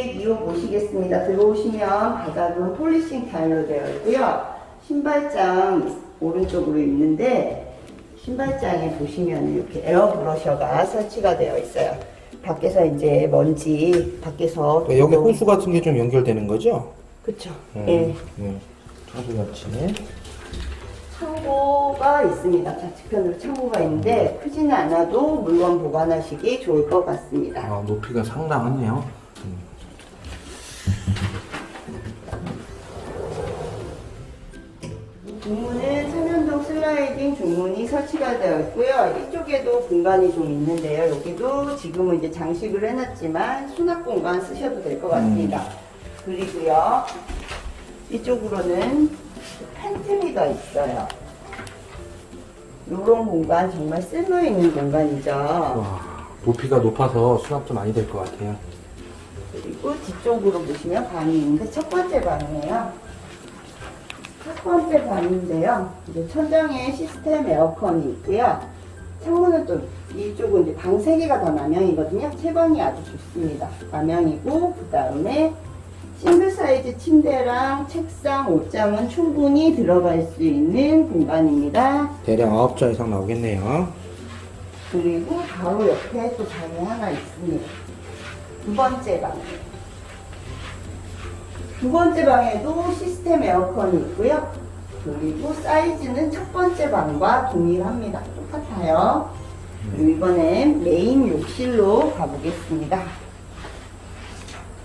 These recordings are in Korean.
2호 보시겠습니다. 들어오시면 바닥은 폴리싱 타일로 되어 있고요. 신발장 오른쪽으로 있는데 신발장에 보시면 이렇게 에어 브러셔가 설치가 되어 있어요. 밖에서 이제 먼지 밖에서 그러니까 여기 들어오- 호수 같은 게 좀 연결되는 거죠? 그쵸. 음, 예. 네. 청소 같이. 창고가 있습니다. 좌측편으로 창고가 있는데 크지는 않아도 물건 보관하시기 좋을 것 같습니다. 아, 높이가 상당하네요. 음. 중문은 삼연동 슬라이딩 중문이 설치가 되어 있고요. 이쪽에도 공간이 좀 있는데요. 여기도 지금은 이제 장식을 해놨지만 수납 공간 쓰셔도 될 것 같습니다. 그리고요. 이쪽으로는 팬트리가 있어요. 이런 공간 정말 쓸모 있는 공간이죠. 와, 높이가 높아서 수납도 많이 될 것 같아요. 그리고 뒤쪽으로 보시면 방이 있는데 첫 번째 방이에요. 첫 번째 방인데요. 이제 천장에 시스템 에어컨이 있고요. 창문은 또 이쪽은 이제 방 세 개가 다 남향이거든요. 채광이 아주 좋습니다. 남향이고 그 다음에 싱글 사이즈 침대랑 책상, 옷장은 충분히 들어갈 수 있는 공간입니다. 대략 9자 이상 나오겠네요. 그리고 바로 옆에 또 방이 하나 있습니다. 두 번째 방. 두 번째 방에도 시스템 에어컨이 있고요. 그리고 사이즈는 첫 번째 방과 동일합니다. 똑같아요. 이번엔 메인 욕실로 가보겠습니다.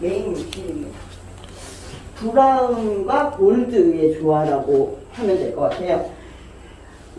메인 욕실입니다. 브라운과 골드의 조화라고 하면 될 것 같아요.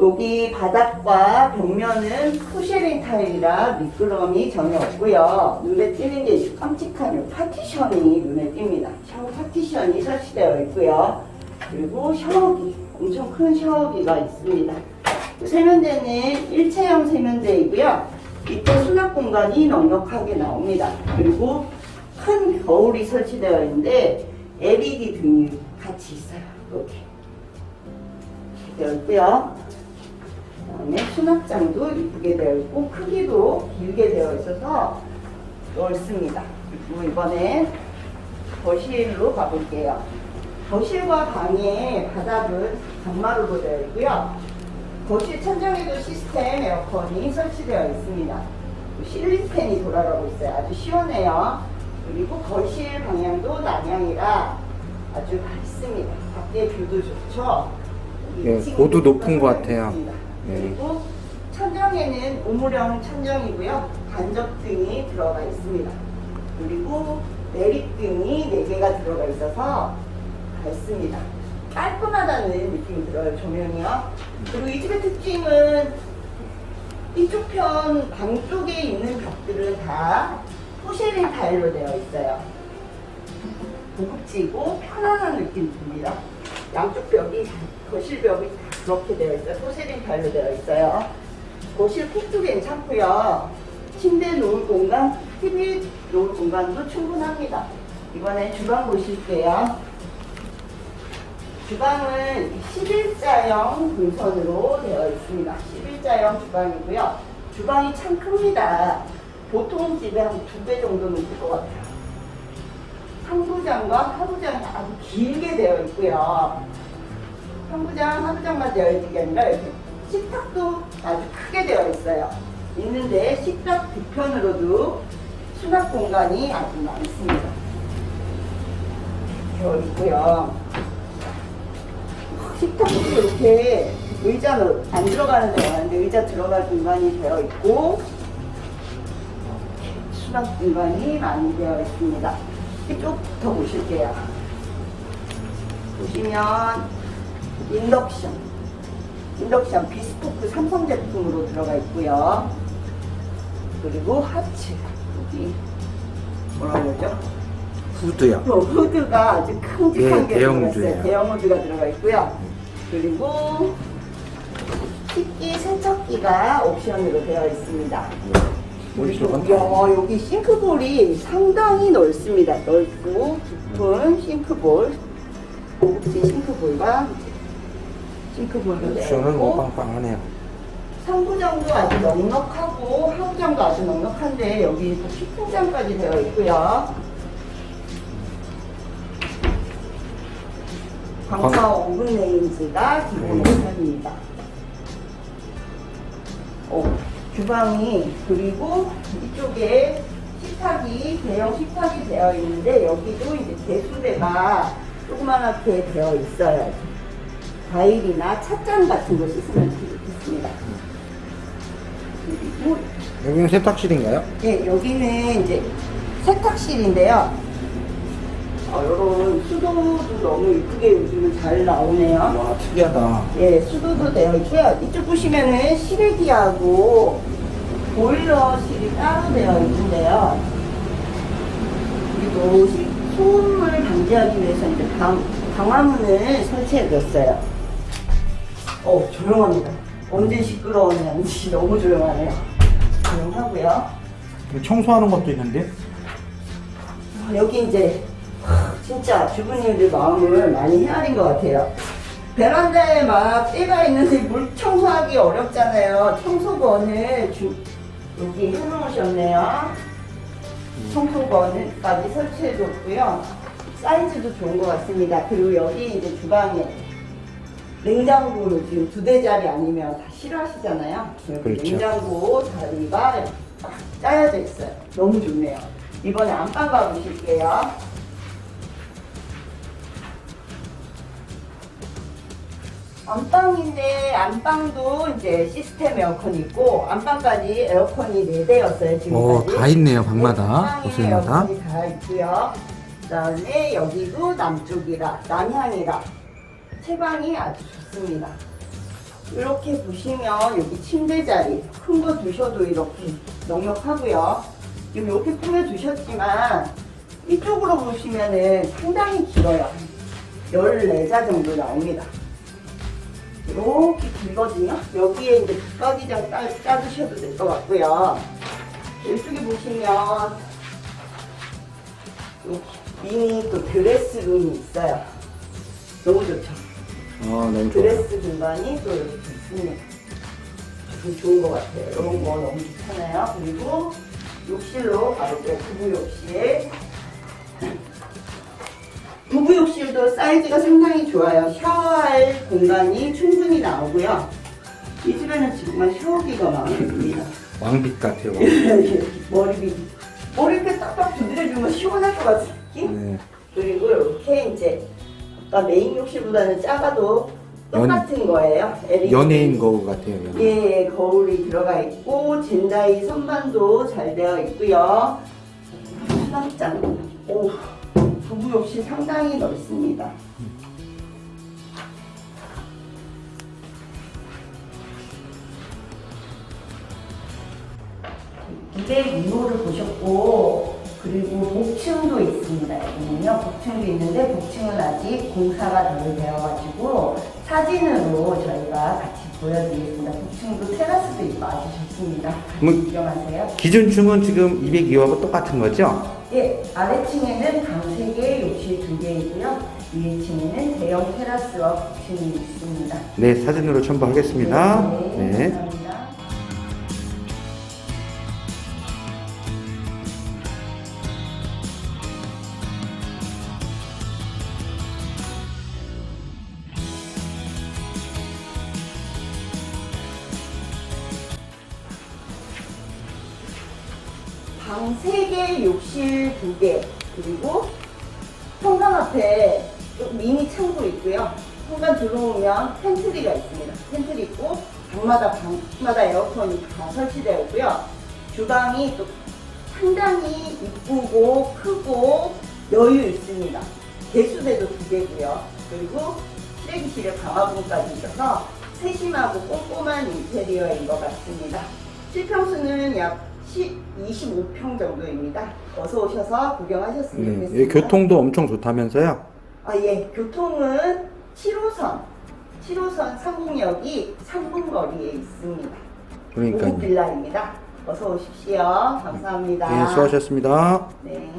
여기 바닥과 벽면은 포쉐린 타일이라 미끄럼이 전혀 없고요. 눈에 띄는 게 깜찍한 이 파티션이 눈에 띕니다. 샤워 파티션이 설치되어 있고요. 그리고 샤워기, 엄청 큰 샤워기가 있습니다. 세면대는 일체형 세면대이고요. 이때 수납 공간이 넉넉하게 나옵니다. 그리고 큰 거울이 설치되어 있는데 LED 등이 같이 있어요. 이렇게 되어 있고요. 그다음에 수납장도 이쁘게 되어 있고 크기도 길게 되어 있어서 넓습니다. 그리고 이번엔 거실로 가볼게요. 거실과 방의 바닥은 단마루로 되어 있고요. 거실 천장에도 시스템 에어컨이 설치되어 있습니다. 실링 팬이 돌아가고 있어요. 아주 시원해요. 그리고 거실 방향도 남향이라 아주 밝습니다. 밖에 뷰도 좋죠. 예, 고도 높은 것 같아요. 있습니다. 예. 그리고 천장에는 우물형 천장이고요. 간접등이 들어가 있습니다. 그리고 내립등이 4개가 들어가 있어서 밝습니다. 깔끔하다는 느낌이 들어요, 조명이요. 그리고 이 집의 특징은 이쪽 편, 방 쪽에 있는 벽들은 다 포쉐린 타일로 되어 있어요. 고급지고 편안한 느낌이 듭니다. 양쪽 벽이, 거실 벽이 다 그렇게 되어 있어요. 포세린 타일로 되어 있어요. 거실 폭도 괜찮고요. 침대 놓을 공간, TV 놓을 공간도 충분합니다. 이번에 주방 보실게요. 주방은 11자형 동선으로 되어 있습니다. 11자형 주방이고요. 주방이 참 큽니다. 보통 집에 한 두 배 정도는 될것 같아요. 상부장과 하부장이 아주 길게 되어 있고요. 상부장, 하부장만 되어 있는 게 아니라 이렇게 식탁도 아주 크게 되어 있어요. 있는데 식탁 뒤편으로도 수납 공간이 아주 많습니다. 되어 있고요. 식탁도 이렇게 의자는 안 들어가는 데가 많은데 의자 들어갈 공간이 되어 있고 수납 공간이 많이 되어 있습니다. 이쪽부터 보실게요. 보시면 인덕션, 인덕션 비스포크 삼성 제품으로 들어가 있고요. 그리고 하츠 여기 뭐라 그러죠? 후드요. 또 후드가 아주 큼직한 예, 게 대형 들어가 후드예요. 대형 후드가 들어가 있고요. 그리고 식기 세척기가 옵션으로 되어 있습니다. 그리고 들어간다. 야, 여기 싱크볼이 상당히 넓습니다. 넓고 깊은 싱크볼, 고급진 싱크볼과 찌그머리네. 육수는 뭐 어? 빵빵하네요. 상부장도 아주 넉넉하고 하부장도 아주 넉넉한데 여기 또 피통장까지 되어 있고요. 광사 5분 레인지가 기본 네. 편입니다. 어, 주방이 그리고 이쪽에 식탁이 대형 식탁이 되어 있는데 여기도 이제 개수대가 조그맣게 되어 있어요. 과일이나 찻잔 같은 거 씻으면 좋겠습니다. 그리고 여기는 세탁실인가요? 예, 여기는 이제 세탁실인데요. 어, 이런 수도도 너무 이쁘게 요즘은 잘 나오네요. 와 특이하다. 예, 수도도 되어 있고요. 이쪽 보시면은 실외기하고 보일러실이 따로 되어 있는데요. 그리고 시- 소음을 방지하기 위해서 이제 방, 방화문을 설치해 뒀어요. 어, 조용합니다. 언제 시끄러웠는지 너무 조용하네요. 조용하고요. 청소하는 것도 있는데. 아, 여기 이제 하, 진짜 주부님들 마음을 많이 헤아린 것 같아요. 베란다에 막 때가 있는데 물 청소하기 어렵잖아요. 청소건을 주, 여기 해놓으셨네요. 청소건까지 설치해줬고요. 사이즈도 좋은 것 같습니다. 그리고 여기 이제 주방에 냉장고를 지금 두 대짜리 아니면 다 싫어하시잖아요. 그렇죠. 냉장고 자리가 딱 짜여져 있어요. 너무 좋네요. 이번에 안방 가보실게요. 안방인데 안방도 이제 시스템 에어컨이 있고 안방까지 에어컨이 4대였어요 지금까지. 오, 다 있네요, 방마다, 네, 방에 곳곳마다. 에어컨이 다 있고요. 그 다음에 여기도 남쪽이라 남향이라 채광이 아주 좋습니다. 이렇게 보시면 여기 침대 자리 큰 거 두셔도 이렇게 넉넉하고요. 지금 이렇게 꾸며 두셨지만 이쪽으로 보시면은 상당히 길어요. 14자 정도 나옵니다. 이렇게 길거든요. 여기에 이제 붙박이장 따, 짜주셔도 될 것 같고요. 이쪽에 보시면 이 미니 또 드레스룸이 있어요. 너무 좋죠. 아 너무 드레스 공간이 또 이렇게 있습니다. 좀 좋은 것 같아요. 이런 거 너무 좋잖아요. 그리고 욕실로 가볼게요. 부부 욕실. 부부 욕실도 사이즈가 상당히 좋아요. 샤워할 공간이 충분히 나오고요. 이 집에는 정말 샤워기가 많이 듭니다. 왕빛 같아요. 왕. 머리빗. 머리 이렇게 딱딱 두드려주면 시원할 것 같은 느낌? 네. 그리고 이렇게 이제 아까 메인 욕실보다는 작아도 똑같은 거예요. LED. 연예인 거울 같아요. 연예인. 예, 거울이 들어가 있고 젠다이 선반도 잘 되어 있고요. 수납장. 오, 부부 욕실 상당히 넓습니다. 이게 미모를 보셨고 그리고 여기는요 복층도 있는데 복층은 아직 공사가 덜 되어가지고 사진으로 저희가 같이 보여드리겠습니다. 복층도 테라스도 있고 아주 좋습니다. 구경하세요. 기준층은 지금 202호하고 똑같은 거죠? 예, 아래층에는 방 3개, 욕실 2개이고요. 위층에는 대형 테라스와 복층이 있습니다. 네, 사진으로 첨부하겠습니다. 네, 네. 감사합니다. 방 3개, 욕실 2개, 그리고 현관 앞에 좀 미니 창고 있고요. 현관 들어오면 팬트리가 있습니다. 팬트리 있고 방마다 방마다 에어컨이 다 설치되어 있고요. 주방이 또 상당히 이쁘고 크고 여유 있습니다. 개수대도 두 개고요. 그리고 쓰레기실에 방화문까지 있어서 세심하고 꼼꼼한 인테리어인 것 같습니다. 실평수는 약 10, 25평 정도입니다. 어서 오셔서 구경하셨으면 네. 좋겠습니다. 이 교통도 엄청 좋다면서요? 아, 예. 교통은 7호선, 7호선 상공역이 3분 거리에 있습니다. 그러니까요. 빌라입니다. 어서 오십시오. 감사합니다. 네, 수고하셨습니다. 네.